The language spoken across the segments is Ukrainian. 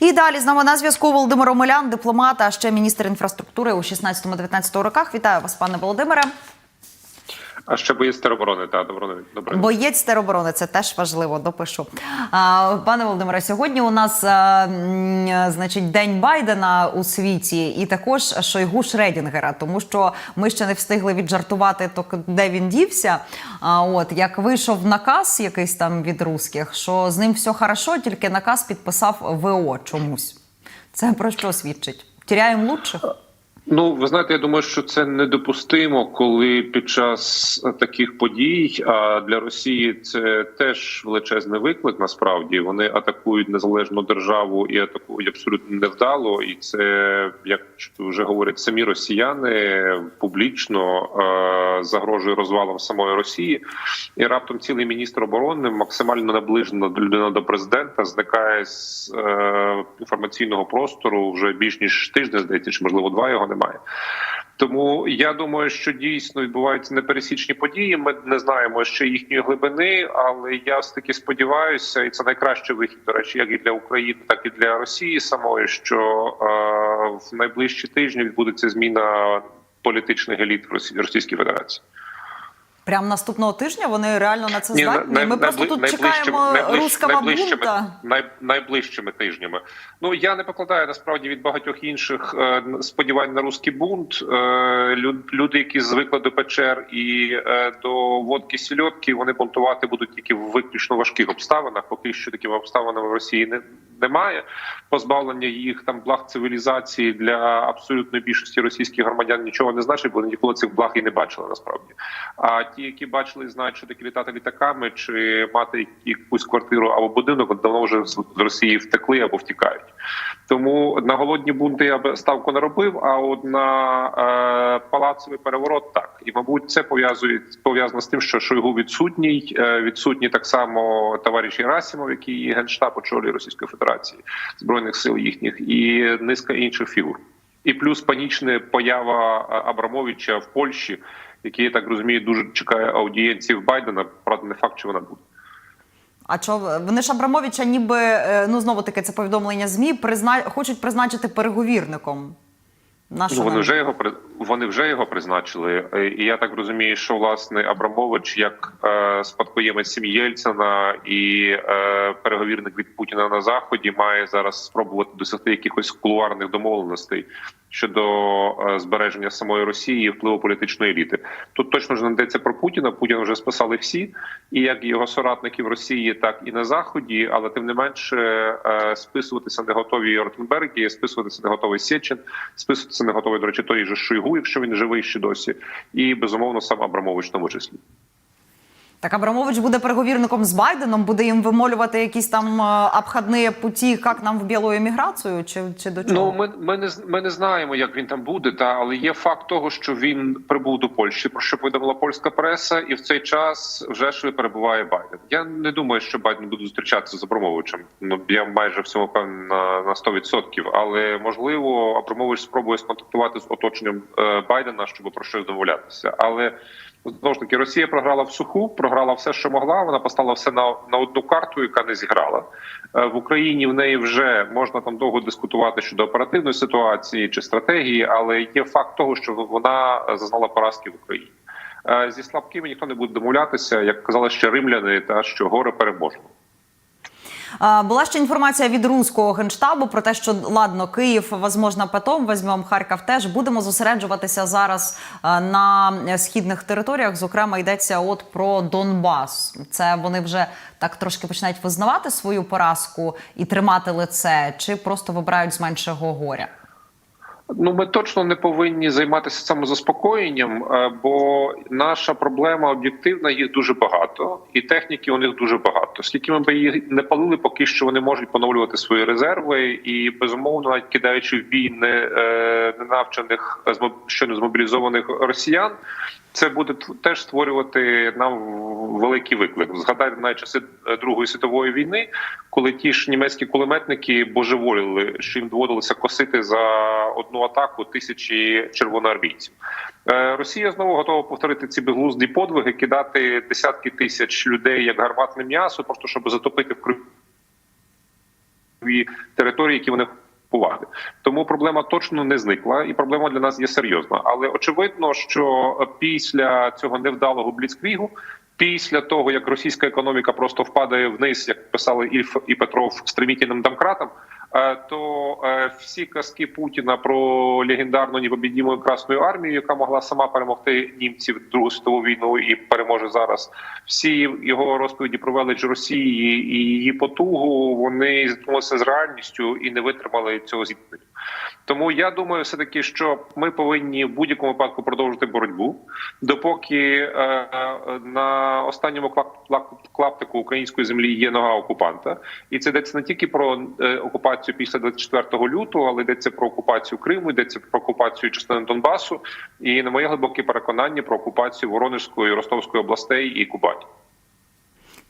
І далі з нами на зв'язку Володимир Омелян, дипломат, а ще міністр інфраструктури у 16-19 роках. Вітаю вас, пане Володимире. А ще боєць тероборони, та доброни добре. Боєць тероборони, це теж важливо. Допишу. А, пане Володимире, сьогодні у нас а, значить день Байдена у світі, і також Шойгу Шредінгера, тому що ми ще не встигли віджартувати, то де він дівся. А от як вийшов наказ, якийсь там від русських, що з ним все хорошо, тільки наказ підписав ВО чомусь. Це про що свідчить? Тіряємо лучших? Ну ви знаєте, я думаю, що це недопустимо, коли під час таких подій а для Росії це теж величезний виклик. Насправді вони атакують незалежну державу і атакують абсолютно невдало. І це як вже говорять самі росіяни публічно е, загрожує розвалом самої Росії. І раптом цілий міністр оборони максимально наближена людина до президента зникає з е, інформаційного простору вже більш ніж тиждень, здається, чи можливо два його немає. Тому я думаю, що дійсно відбуваються непересічні події. Ми не знаємо ще їхньої глибини, але я все таки сподіваюся, і це найкращий вихід, до речі, як і для України, так і для Росії самої, що е, в найближчі тижні відбудеться зміна політичних еліт в Росії Російській Федерації. Прямо наступного тижня вони реально на це Ні, здатні. най- Ми просто найбли- тут чекаємо найближ- руского найближчими, бунта. най, найближчими тижнями. Ну я не покладаю насправді від багатьох інших е, сподівань на руський бунт. Е, люд- люди, які звикли до печер і е, до водки сільотки, вони бунтувати будуть тільки в виключно важких обставинах. Поки що такими обставинами в Росії не. Немає позбавлення їх там благ цивілізації для абсолютної більшості російських громадян нічого не значить, бо вони ніколи цих благ і не бачили насправді. А ті, які бачили, знають, що таке літати літаками чи мати якусь квартиру або будинок, давно вже з Росії втекли або втікають. Тому на голодні бунти я би ставку не робив. А от на е, палацовий переворот так і мабуть це пов'язує пов'язано з тим, що Шойгу відсутній, е, відсутній так само товариш Єрасімов, який є генштаб очолює Російської Федерації збройних сил їхніх, і низка інших фігур. І плюс панічна поява Абрамовича в Польщі, який я так розумію, дуже чекає аудієнців Байдена. Правда, не факт, що вона буде. А що вони ж Абрамовича, ніби е, ну знову таки це повідомлення змі призна... хочуть призначити переговірником. На Ну, вони вже його вони вже його призначили. Е, І я так розумію, що власне Абрамович, як е, спадкоємець сім'ї Єльцина і е, переговірник від Путіна на заході, має зараз спробувати досягти якихось кулуарних домовленостей щодо е, збереження самої Росії і впливу політичної еліти. Тут точно вже не йдеться про Путіна. Путіна вже списали всі, і як його соратники в Росії, так і на заході. Але тим не менше е, списуватися не готові Ротенберги, списуватися не готовий Сєчин, списуватися не готовий, до речі, той же Шойгу, якщо він живий ще досі, і безумовно сам Абрамович в тому числі. Так Абрамович буде переговірником з Байденом, буде їм вимолювати якісь там е, обходні путі, як нам в білу еміграцію, чи, чи до чого? Ну ми, ми не ми не знаємо, як він там буде, та але є факт того, що він прибув до Польщі, про що повідомила польська преса, і в цей час вже ж перебуває Байден. Я не думаю, що Байден буде зустрічатися з Абрамовичем. Ну я майже в цьому певен на, на 100%. Але можливо, Абрамович спробує сконтактувати з оточенням е, Байдена, щоб про щось домовлятися. Але Знову ж таки, Росія програла в суху, програла все, що могла. Вона поставила все на, на одну карту, яка не зіграла Е, в Україні. В неї вже можна там довго дискутувати щодо оперативної ситуації чи стратегії, але є факт того, що вона зазнала поразки в Україні. Е, Зі слабкими ніхто не буде домовлятися, як казали ще римляни, та що горе переможемо. Була ще інформація від руського генштабу про те, що ладно, Київ, возможно, потом візьмемо Харків. Теж будемо зосереджуватися зараз на східних територіях. Зокрема, йдеться от про Донбас. Це вони вже так трошки починають визнавати свою поразку і тримати лице, чи просто вибирають з меншого горя. Ну, ми точно не повинні займатися самозаспокоєнням, е, бо наша проблема об'єктивна, їх дуже багато, і техніки у них дуже багато. Скільки ми б їх не палили, поки що вони можуть поновлювати свої резерви, і безумовно, навіть кидаючи в бій не, не навчених, змоб- щойно змобілізованих росіян. Це буде теж створювати нам великий виклик. Згадайте навіть часи Другої світової війни, коли ті ж німецькі кулеметники божеволіли, що їм доводилося косити за одну атаку тисячі червоноармійців. Е, Росія знову готова повторити ці безглузді подвиги, кидати десятки тисяч людей як гарматне м'ясо, просто щоб затопити в Криму нові території, які вони окупували. Тому проблема точно не зникла, і проблема для нас є серйозна. Але очевидно, що після цього невдалого бліцкрігу. Після того, як російська економіка просто впадає вниз, як писали Ільф і Петров стремітельним домкратом, то е, всі казки Путіна про легендарну непобідіму Красну армію, яка могла сама перемогти німців Другу світову війну і переможе зараз, всі його розповіді про велич Росії і її потугу, вони зіткнулися з реальністю і не витримали цього зіткнення. Тому я думаю, все таки, що ми повинні в будь-якому випадку продовжити боротьбу, допоки е, на останньому клап- клап- клаптику української землі є нога окупанта, і це йдеться не тільки про е, окупацію після 24 лютого, але йдеться про окупацію Криму, йдеться про окупацію частини Донбасу, і на моє глибоке переконання про окупацію Воронежської, Ростовської областей і Кубані.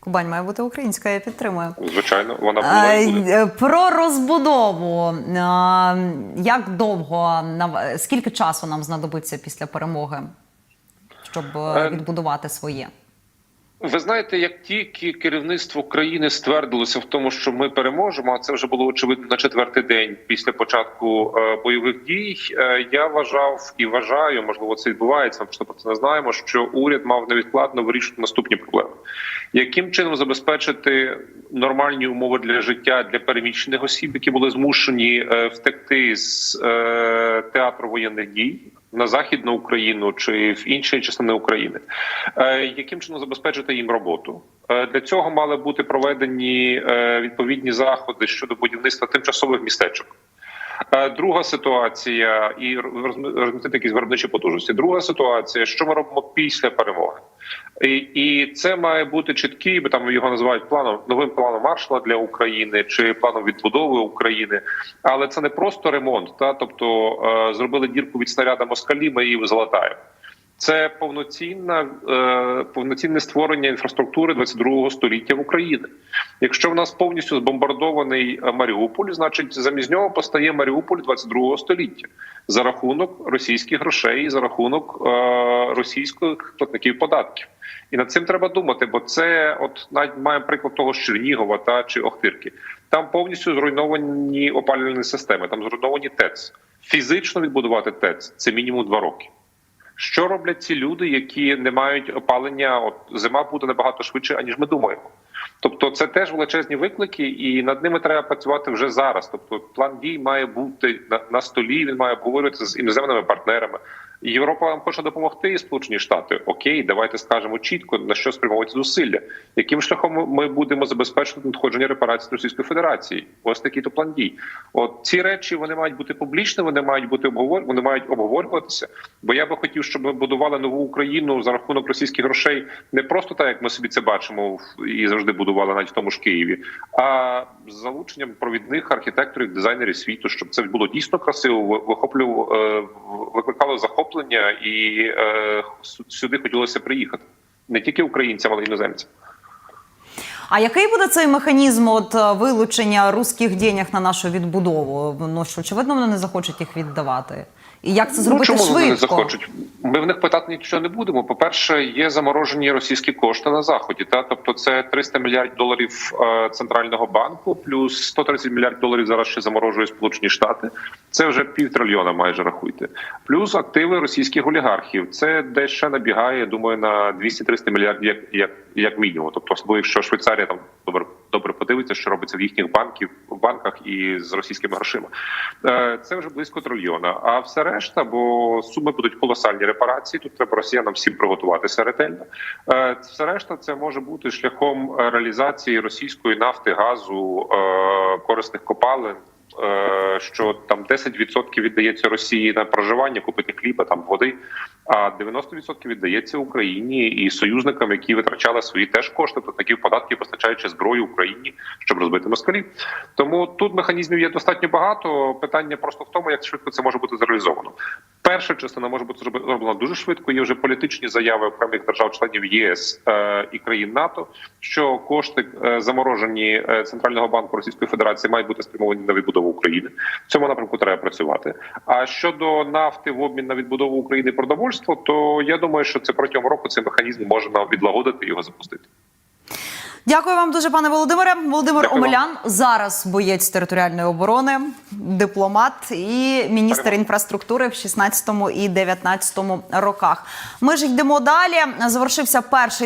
Кубань має бути українська, я підтримую. Звичайно, вона була і буде. Про розбудову. Е, Як довго скільки часу нам знадобиться після перемоги, щоб е, Е, відбудувати своє? Ви знаєте, як тільки керівництво країни ствердилося в тому, що ми переможемо, а це вже було очевидно на четвертий день після початку е, бойових дій. е, я вважав і вважаю, можливо, це відбувається. Ми просто про це не знаємо. Що уряд мав невідкладно вирішити наступні проблеми, яким чином забезпечити нормальні умови для життя для переміщених осіб, які були змушені е, втекти з театру воєнних дій. На західну Україну чи в інші частини України, Е, яким чином забезпечити їм роботу Е, для цього мали бути проведені е, відповідні заходи щодо будівництва тимчасових містечок. Е, Друга ситуація і розмістити якісь виробничі потужності. Друга ситуація, що ми робимо після перемоги, і, і це має бути чіткий, бо там його називають планом новим планом маршала для України чи планом відбудови України. Але це не просто ремонт, та тобто е, зробили дірку від снаряда москалі, ми її залатаємо. Це повноцінна е, повноцінне створення інфраструктури 22-го століття в Україні. Якщо в нас повністю збомбардований е, Маріуполь, значить замість нього постає Маріуполь 22-го століття за рахунок російських грошей, за рахунок е, російських платників податків. І над цим треба думати, бо це, от навіть маємо приклад того з Чернігова та чи Охтирки. Там повністю зруйновані опалювальні системи, там зруйновані ТЕЦ. Фізично відбудувати ТЕЦ це мінімум два роки. Що роблять ці люди, які не мають опалення? От зима буде набагато швидше, аніж ми думаємо. Тобто, це теж величезні виклики, і над ними треба працювати вже зараз. Тобто, план дій має бути на, на столі. Він має обговорюватися з іноземними партнерами. Європа вам хоче допомогти, і Сполучені Штати. Окей, давайте скажемо чітко на що спрямовують зусилля. Яким шляхом ми будемо забезпечувати надходження репарацій Російської Федерації? Ось такий то план дій. От ці речі вони мають бути публічні, вони мають бути обговор... вони мають обговорюватися. Бо я би хотів, щоб ми будували нову Україну за рахунок російських грошей, не просто так, як ми собі це бачимо і завжди будували навіть в тому ж Києві, а з залученням провідних архітекторів, дизайнерів світу, щоб це було дійсно красиво, ви- вихоплювало, е, викликало захоплення і е, сюди хотілося приїхати не тільки українцям, але й іноземцям. А який буде цей механізм от е, вилучення русських денег на нашу відбудову? Ну що очевидно, вони не захочуть їх віддавати. І як це зробити ну, чому швидко? вони не захочуть? Ми в них питати нічого не будемо. По перше, є заморожені російські кошти на заході. Та тобто, це 300 мільярдів доларів е, центрального банку, плюс 130 мільярдів доларів зараз ще заморожує Сполучені Штати. Це вже півтрильйона, майже рахуйте. Плюс активи російських олігархів. Це десь ще набігає. Думаю, на 200-300 мільярдів як, як, як мінімум. Тобто, особливо якщо Швейцарія там подивиться, що робиться в їхніх банків в банках і з російськими грошима. Е, Це вже близько трильйона. А все решта, бо суми будуть колосальні репарації. Тут треба росіянам всім приготуватися ретельно. Е, Все решта це може бути шляхом реалізації російської нафти, газу, е, корисних копалин. Е, Що там 10% віддається Росії на проживання, купити хліба, там води, а 90% віддається Україні і союзникам, які витрачали свої теж кошти, платників податків, постачаючи зброю Україні, щоб розбити москалів. Тому тут механізмів є достатньо багато. Питання просто в тому, як швидко це може бути зреалізовано. Перша частина може бути зроблена дуже швидко. Є вже політичні заяви окремих держав-членів ЄС е, і країн НАТО, що кошти е, заморожені центрального банку Російської Федерації мають бути спрямовані на відбудову відбудову України. В цьому напрямку треба працювати. А щодо нафти в обмін на відбудову України продовольство, то я думаю, що це протягом року цей механізм можна відлагодити його запустити. Дякую вам дуже, пане Володимире. Володимир Дякую Омелян вам. зараз боєць територіальної оборони, дипломат і міністр Дякую. інфраструктури в 16 і 19 роках. Ми ж йдемо далі. Завершився перший.